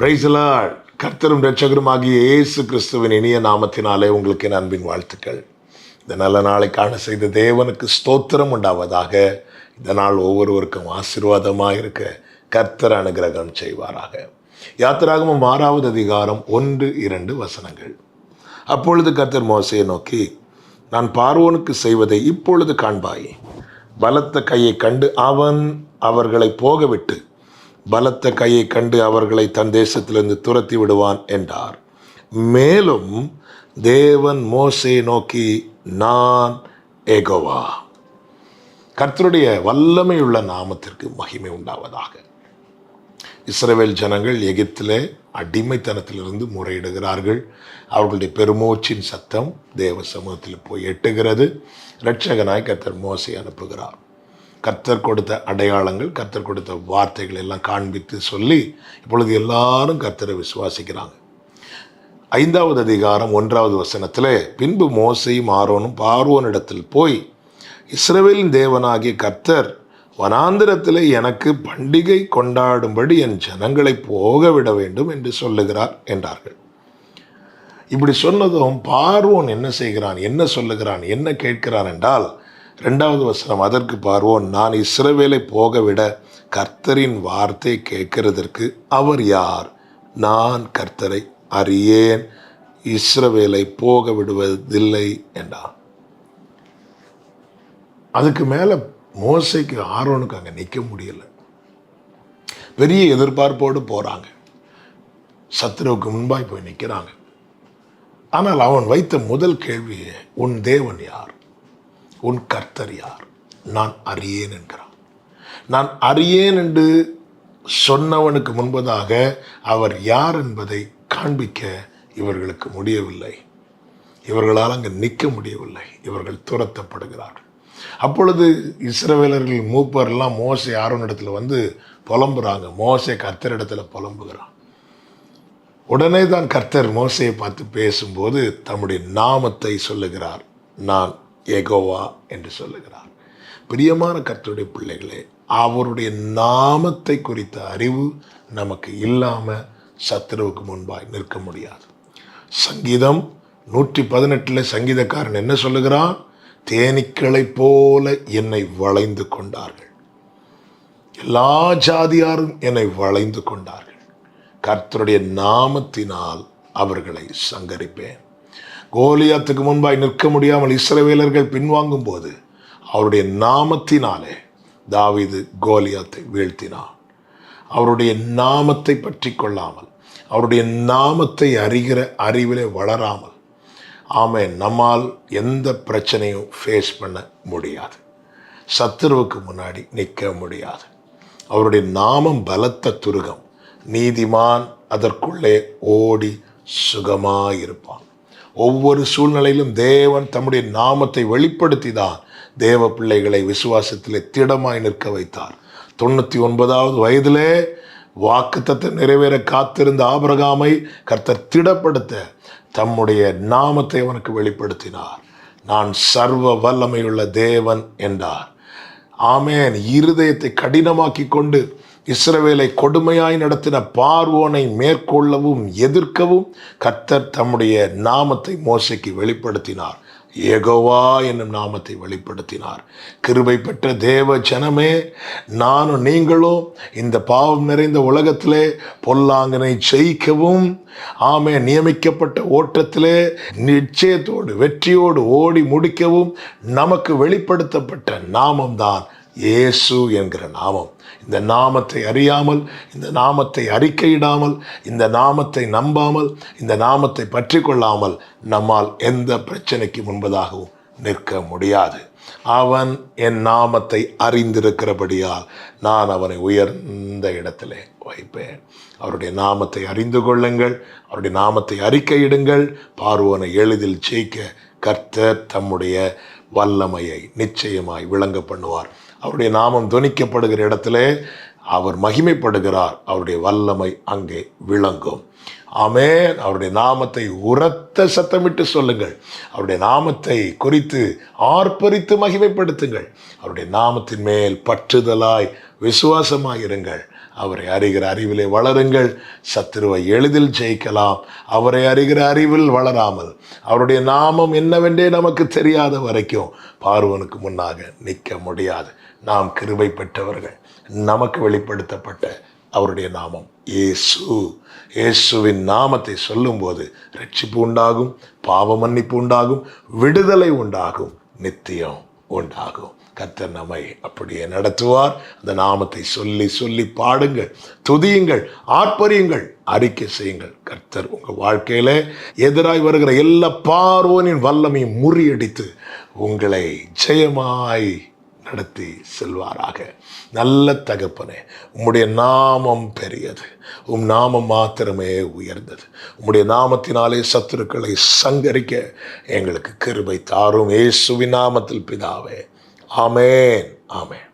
பிரைசலாட் கர்த்தரும் ரட்சகருமாகிய இயேசு கிறிஸ்துவின் இனிய நாமத்தினாலே உங்களுக்கு என் அன்பின் வாழ்த்துக்கள். இந்த நல்ல நாளை காண செய்த தேவனுக்கு ஸ்தோத்திரம் உண்டாவதாக. இந்த நாள் ஒவ்வொருவருக்கும் ஆசீர்வாதமாக இருக்க கர்த்தர் அனுகிரகம் செய்வாராக. யாத்திராகமும் ஆறாவது அதிகாரம் ஒன்று இரண்டு வசனங்கள். அப்பொழுது கர்த்தர் மோசையை நோக்கி நான் பார்வோனுக்கு செய்வதை இப்பொழுது காண்பாய். பலத்த கையை கண்டு அவன் அவர்களை போகவிட்டு பலத்த கையை கண்டு அவர்களை தன் தேசத்திலிருந்து துரத்தி விடுவான் என்றார். மேலும் தேவன் மோசே நோக்கி நான் ஏகோவா கர்த்தருடைய வல்லமையுள்ள நாமத்திற்கு மகிமை உண்டாவதாக. இஸ்ரவேல் ஜனங்கள் எகிப்திலே அடிமைத்தனத்திலிருந்து முறையிடுகிறார்கள். அவர்களுடைய பெருமூச்சின் சத்தம் தேவ சமூகத்தில் போய் எட்டுகிறது. இரட்சகனாய் கர்த்தர் மோசை அனுப்புகிறார். கர்த்தர் கொடுத்த அடையாளங்கள் கர்த்தர் கொடுத்த வார்த்தைகள் எல்லாம் காண்பித்து சொல்லி இப்பொழுது எல்லாரும் கர்த்தரை விசுவாசிக்கிறாங்க. ஐந்தாவது அதிகாரம் ஒன்றாவது வசனத்தில் பின்பு மோசையும் ஆரோனும் பார்வோனிடத்தில் போய் இஸ்ரேவேலின் தேவனாகிய கர்த்தர் வனாந்திரத்தில் எனக்கு பண்டிகை கொண்டாடும்படி என் ஜனங்களை போக விட வேண்டும் என்று சொல்லுகிறார் என்றார்கள். இப்படி சொன்னதும் பார்வோன் என்ன செய்கிறான் என்ன சொல்லுகிறான் என்ன கேட்கிறான் என்றால் ரெண்டாவது வசனம் அதற்கு பார்வோன் நான் இஸ்ரவேலை போகவிட கர்த்தரின் வார்த்தை கேட்கிறதற்கு அவர் யார்? நான் கர்த்தரை அறியேன். இஸ்ரவேலை போக விடுவதில்லை என்றான். அதுக்கு மேலே மோசைக்கு ஆரோனுக்கு அங்கே நிற்க முடியல. பெரிய எதிர்பார்ப்போடு போகிறாங்க சத்ருவுக்கு முன்பாய் போய் நிற்கிறாங்க ஆனால் அவன் வைத்த முதல் கேள்வி உன் தேவன் யார்? உன் கர்த்தர் யார்? நான் அறியேன் என்கிறான். நான் அறியேன் என்று சொன்னவனுக்கு முன்பதாக அவர் யார் என்பதை காண்பிக்க இவர்களுக்கு முடியவில்லை. இவர்களால் அங்கே நிற்க முடியவில்லை. இவர்கள் துரத்தப்படுகிறார்கள் அப்பொழுது இஸ்ரவேலர்கள் மூப்பர் எல்லாம் மோசை ஆரோனிடத்தில் வந்து புலம்புறாங்க. மோசை கர்த்தரிடத்தில் புலம்புகிறான். உடனே தான் கர்த்தர் மோசையை பார்த்து பேசும்போது தம்முடைய நாமத்தை சொல்லுகிறார். நான் எகோவா என்று சொல்லுகிறார். பிரியமான கர்த்தருடைய பிள்ளைகளே அவருடைய நாமத்தை குறித்த அறிவு நமக்கு இல்லாமல் சத்துருவுக்கு முன்பாய் நிற்க முடியாது. சங்கீதம் நூற்றி பதினெட்டில் சங்கீதக்காரன் என்ன சொல்லுகிறான்? தேனீக்களைப் போல என்னை வளைந்து கொண்டார்கள். எல்லா ஜாதியாரும் என்னை வளைந்து கொண்டார்கள். கர்த்தருடைய நாமத்தினால் அவர்களை சங்கரிப்பேன். கோலியாத்துக்கு முன்பாய் நிற்க முடியாமல் இஸ்ரவேலர்கள் பின்வாங்கும் போது அவருடைய நாமத்தினாலே தாவிது கோலியாத்தை வீழ்த்தினான் அவருடைய நாமத்தை பற்றி கொள்ளாமல் அவருடைய நாமத்தை அறிகிற அறிவிலே வளராமல் ஆமே நம்மால் எந்த பிரச்சனையும் ஃபேஸ் பண்ண முடியாது. சத்துருவுக்கு முன்னாடி நிற்க முடியாது. அவருடைய நாமம் பலத்த துருகம் நீதிமான் அதற்குள்ளே ஓடி சுகமாக இருப்பான் ஒவ்வொரு சூழ்நிலையிலும் தேவன் தம்முடைய நாமத்தை வெளிப்படுத்தி தான் தேவ பிள்ளைகளை விசுவாசத்திலே திடமாய் நிற்க வைத்தார். தொண்ணூற்றி ஒன்பதாவது வயதிலே வாக்குத்தத்தை நிறைவேற காத்திருந்த ஆபரகாமை கர்த்தர் திடப்படுத்த தம்முடைய நாமத்தை அவனுக்கு வெளிப்படுத்தினார். நான் சர்வ வல்லமையுள்ள தேவன் என்றார். ஆமேன். இருதயத்தை கடினமாக்கி கொண்டு இஸ்ரவேலை கொடுமையாய் நடத்தின பார்வோனை மேற்கொள்ளவும் எதிர்க்கவும் கர்த்தர் தம்முடைய நாமத்தை மோசைக்கு வெளிப்படுத்தினார். ஏகோவா என்னும் நாமத்தை வெளிப்படுத்தினார். கிருபை பெற்ற தேவ ஜனமே நானும் நீங்களும் இந்த பாவம் நிறைந்த உலகத்திலே பொல்லாங்கனை ஜெயிக்கவும் ஆமே நியமிக்கப்பட்ட ஓட்டத்திலே நிச்சயத்தோடு வெற்றியோடு ஓடி முடிக்கவும் நமக்கு வெளிப்படுத்தப்பட்ட நாமம்தான் இயேசு என்கிற நாமம். இந்த நாமத்தை அறியாமல் இந்த நாமத்தை அறிக்கையிடாமல் இந்த நாமத்தை நம்பாமல் இந்த நாமத்தை பற்றி கொள்ளாமல் நம்மால் எந்த பிரச்சனைக்கு முன்பதாகவும் நிற்க முடியாது. அவன் என் நாமத்தை அறிந்திருக்கிறபடியால் நான் அவனை உயர்ந்த இடத்திலே வைப்பேன். அவருடைய நாமத்தை அறிந்து கொள்ளுங்கள் அவருடைய நாமத்தை அறிக்கையிடுங்கள் பார்வோனை எளிதில் ஜெயிக்க கர்த்தர் தம்முடைய வல்லமையை நிச்சயமாய் விளங்க பண்ணுவார். அவருடைய நாமம் துணிக்கப்படுகிற இடத்துல அவர் மகிமைப்படுகிறார். அவருடைய வல்லமை அங்கே விளங்கும். ஆமேன். அவருடைய நாமத்தை உரத்த சத்தமிட்டு சொல்லுங்கள். அவருடைய நாமத்தை குறித்து ஆர்ப்பரித்து மகிமைப்படுத்துங்கள். அவருடைய நாமத்தின் மேல் பற்றுதலாய் விசுவாசமாயிருங்கள். அவரை அறிகிற அறிவிலே வளருங்கள். சத்துருவை எளிதில் ஜெயிக்கலாம். அவரை அறிகிற அறிவில் வளராமல். அவருடைய நாமம் என்னவென்றே நமக்கு தெரியாத வரைக்கும் பார்வனுக்கு முன்னாக நிற்க முடியாது. நாம் கிருவை பெற்றவர்கள். நமக்கு வெளிப்படுத்தப்பட்ட அவருடைய நாமம் ஏசு இயேசுவின் நாமத்தை சொல்லும்போது ரட்சிப்பு உண்டாகும் பாவ மன்னிப்பு உண்டாகும் விடுதலை உண்டாகும் நித்தியம் உண்டாகும். கர்த்தர் நம்மை அப்படியே நடத்துவார். அந்த நாமத்தை சொல்லி சொல்லி பாடுங்கள். துதியுங்கள் ஆர்ப்பரியுங்கள் அறிக்கை செய்யுங்கள். கர்த்தர் உங்கள் வாழ்க்கையில எதிராய் வருகிற எல்லா பார்வோனின் வல்லமையும் முறியடித்து உங்களை ஜெயமாய் நடத்தி செல்வாராக. நல்ல தகப்பனே உம்முடைய நாமம் பெரியது. உம் நாமம் மாத்திரமே உயர்ந்தது. உம்முடைய நாமத்தினாலே சத்துருக்களை சங்கரிக்க எங்களுக்கு கிருபை தாரும். இயேசுவின் நாமத்தில் பிதாவே ஆமேன். ஆமேன்.